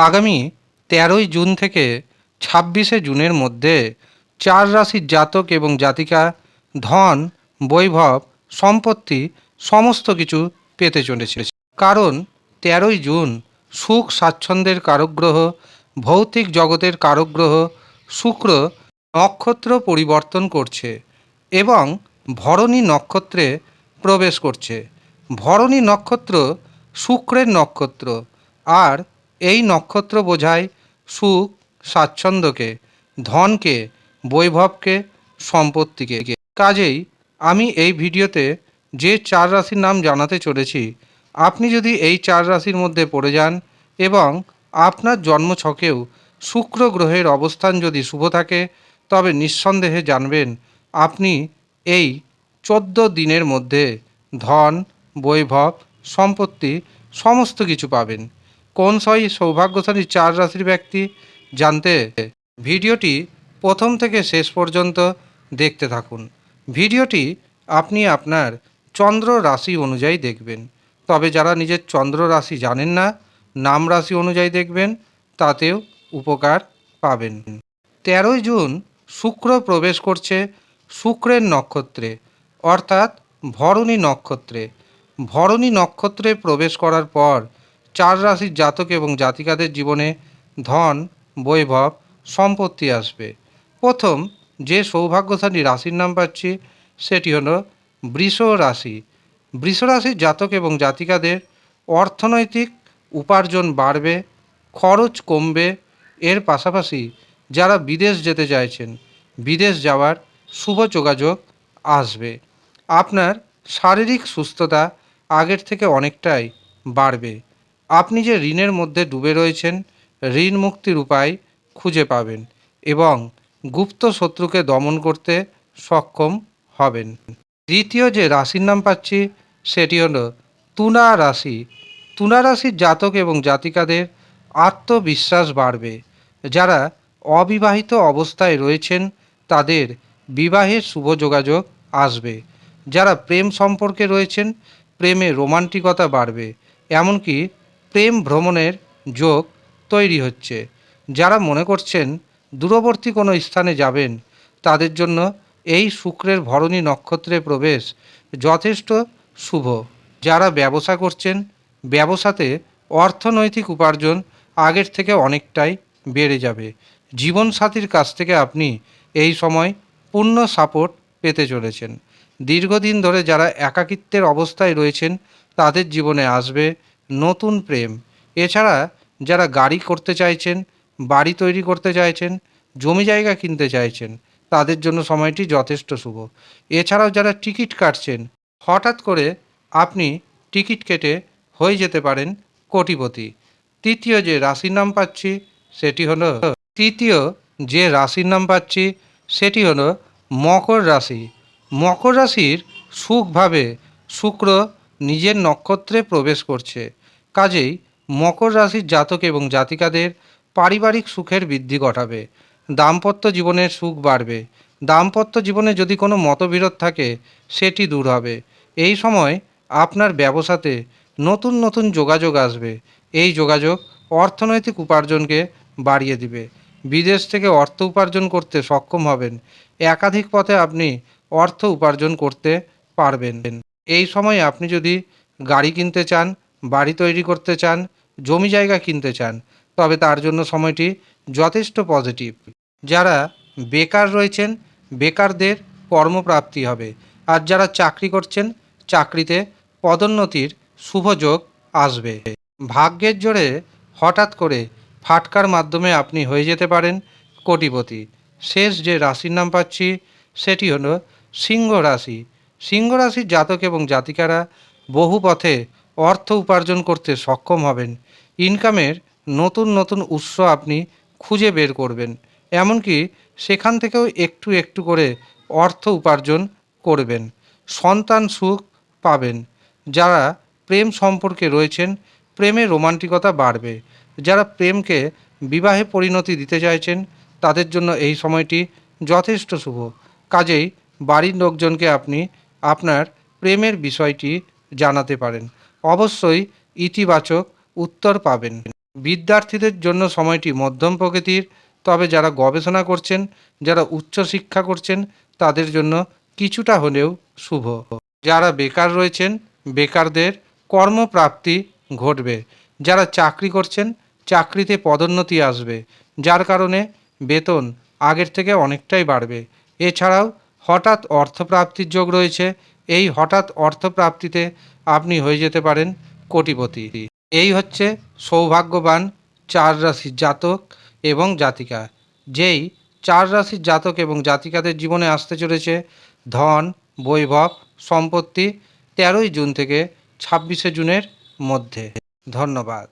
আগামী তেরোই জুন থেকে ছাব্বিশে জুনের মধ্যে চার রাশির জাতক এবং জাতিকা, ধন, বৈভব, সম্পত্তি সমস্ত কিছু পেতে চলেছে। কারণ তেরোই জুন সুখ স্বাচ্ছন্দ্যের কারকগ্রহ, ভৌতিক জগতের কারকগ্রহ, শুক্র নক্ষত্র পরিবর্তন করছে এবং ভরণী নক্ষত্রে প্রবেশ করছে। ভরণী নক্ষত্র শুক্রের নক্ষত্র আর এই নক্ষত্র বোঝায় সুখ, স্বাচ্ছন্দ্যকে, ধনকে, বৈভবকে, সম্পত্তিকে। কাজেই আমি এই ভিডিওতে যে চার রাশির নাম জানাতে চলেছি, আপনি যদি এই চার রাশির মধ্যে পড়ে যান এবং আপনার জন্মছকেও শুক্র গ্রহের অবস্থান যদি শুভ থাকে, তবে নিঃসন্দেহে জানবেন আপনি এই চোদ্দ দিনের মধ্যে ধন, বৈভব, সম্পত্তি, সমস্ত কিছু পাবেন। কোন সই সৌভাগ্যশালী চার রাশির ব্যক্তি জানতে ভিডিওটি প্রথম থেকে শেষ পর্যন্ত দেখতে থাকুন। ভিডিওটি আপনি আপনার চন্দ্র রাশি অনুযায়ী দেখবেন। তবে যারা নিজের চন্দ্র রাশি জানেন না, নাম রাশি অনুযায়ী দেখবেন, তাতেও উপকার পাবেন। তেরোই জুন শুক্র প্রবেশ করছে শুক্রের নক্ষত্রে, অর্থাৎ ভরণী নক্ষত্রে। ভরণী নক্ষত্রে প্রবেশ করার পর চার রাশির জাতক এবং জাতিকাদের জীবনে ধন, বৈভব, সম্পত্তি আসবে। প্রথম, যে সৌভাগ্যশালী রাশির নাম পাচ্ছি, সেটি হলো বৃষ রাশি। বৃষ রাশির জাতক এবং জাতিকাদের অর্থনৈতিক উপার্জন বাড়বে, খরচ কমবে। এর পাশাপাশি যারা বিদেশ যেতে চাইছেন, বিদেশ যাওয়ার শুভ যোগাযোগ আসবে। আপনার শারীরিক সুস্থতা আগের থেকে অনেকটাই বাড়বে। আপনি যে ঋণের মধ্যে ডুবে রয়েছেন, ঋণ মুক্তির উপায় খুঁজে পাবেন এবং গুপ্ত শত্রুকে দমন করতে সক্ষম হবেন। দ্বিতীয় যে রাশির নাম পাচ্ছি, সেটি হলো তুলা রাশি। তুলা রাশির জাতক এবং জাতিকাদের আত্মবিশ্বাস বাড়বে। যারা অবিবাহিত অবস্থায় রয়েছেন, তাদের বিবাহের শুভ যোগাযোগ আসবে। যারা প্রেম সম্পর্কে রয়েছেন, প্রেমে রোমান্টিকতা বাড়বে। এমনকি প্রেম ভ্রমণের যোগ তৈরি হচ্ছে। যারা মনে করছেন দূরবর্তী কোনো স্থানে যাবেন, তাদের জন্য এই শুক্রের ভরণী নক্ষত্রে প্রবেশ যথেষ্ট শুভ। যারা ব্যবসা করছেন, ব্যবসাতে অর্থনৈতিক উপার্জন আগের থেকে অনেকটাই বেড়ে যাবে। জীবনসাথীর কাছ থেকে আপনি এই সময় পূর্ণ সাপোর্ট পেতে চলেছেন। দীর্ঘদিন ধরে যারা একাকিত্বের অবস্থায় রয়েছেন, তাদের জীবনে আসবে নতুন প্রেম। এছাড়া যারা গাড়ি করতে চাইছেন, বাড়ি তৈরি করতে চাইছেন, জমি জায়গা কিনতে চাইছেন, তাদের জন্য সময়টি যথেষ্ট শুভ। এছাড়াও যারা টিকিট কাটছেন, হঠাৎ করে আপনি টিকিট কেটে হয়ে যেতে পারেন কোটিপতি। তৃতীয় যে রাশির নাম পাচ্ছি, সেটি হলো, তৃতীয় যে রাশির নাম পাচ্ছি, সেটি হলো মকর রাশি। মকর রাশির সুখভাবে শুক্র নিজের নক্ষত্রে প্রবেশ করছে। কাজেই মকর রাশির জাতক এবং জাতিকাদের পারিবারিক সুখের বৃদ্ধি ঘটাবে। দাম্পত্য জীবনের সুখ বাড়বে। দাম্পত্য জীবনে যদি কোনো মতবিরোধ থাকে, সেটি দূর হবে। এই সময় আপনার ব্যবসাতে নতুন নতুন যোগাযোগ আসবে। এই যোগাযোগ অর্থনৈতিক উপার্জনকে বাড়িয়ে দিবে। বিদেশ থেকে অর্থ উপার্জন করতে সক্ষম হবেন। একাধিক পথে আপনি অর্থ উপার্জন করতে পারবেন। এই সময় আপনি যদি গাড়ি কিনতে চান বাড়ি তৈরি করতে চান, জমি জায়গা কিনতে চান, তবে তার জন্য সময়টি যথেষ্ট পজিটিভ যারা বেকার রয়েছেন, বেকারদের কর্মপ্রাপ্তি হবে। আর যারা চাকরি করছেন, চাকরিতে পদোন্নতির শুভযোগ আসবে। ভাগ্যের জোরে হঠাৎ করে ফাটকার মাধ্যমে আপনি হয়ে যেতে পারেন কোটিপতি। শেষ যে রাশির নাম পাচ্ছি, সেটি হলো সিংহ রাশি। সিংহ রাশির জাতক এবং জাতিকারা বহু পথে অর্থ উপার্জন করতে সক্ষম হবেন। ইনকামের নতুন নতুন উৎস আপনি খুঁজে বের করবেন, এমনকি সেখান থেকেও একটু একটু করে অর্থ উপার্জন করবেন, সন্তান সুখ পাবেন। যারা প্রেম সম্পর্কে রয়েছেন, প্রেমে রোমান্টিকতা বাড়বে। যারা প্রেমকে বিবাহে পরিণতি দিতে চাইছেন, তাদের জন্য এই সময়টি যথেষ্ট শুভ। কাজেই বাড়ির লোকজনকে আপনি আপনার প্রেমের বিষয়টি জানাতে পারেন। অবশ্যই ইতিবাচক উত্তর পাবেন। বিদ্যার্থীদের জন্য সময়টি মধ্যম প্রকৃতির, তবে যারা গবেষণা করছেন, যারা উচ্চশিক্ষা করছেন, তাদের জন্য কিছুটা হলেও শুভ। যারা বেকার রয়েছেন, বেকারদের কর্মপ্রাপ্তি ঘটবে। যারা চাকরি করছেন, চাকরিতে পদোন্নতি আসবে। যার কারণে বেতন আগের থেকে অনেকটাই বাড়বে। এছাড়াও হঠাৎ অর্থপ্রাপ্তির যোগ রয়েছে এই হঠাৎ অর্থপ্রাপ্তিতে আপনি হয়ে যেতে পারেন কোটিপতি। এই হচ্ছে সৌভাগ্যবান চার রাশির জাতক এবং জাতিকা, যেই চার রাশির জাতক এবং জাতিকাদের জীবনে আসতে চলেছে ধন, বৈভব, সম্পত্তি তেরোই জুন থেকে ছাব্বিশে জুনের মধ্যে। ধন্যবাদ।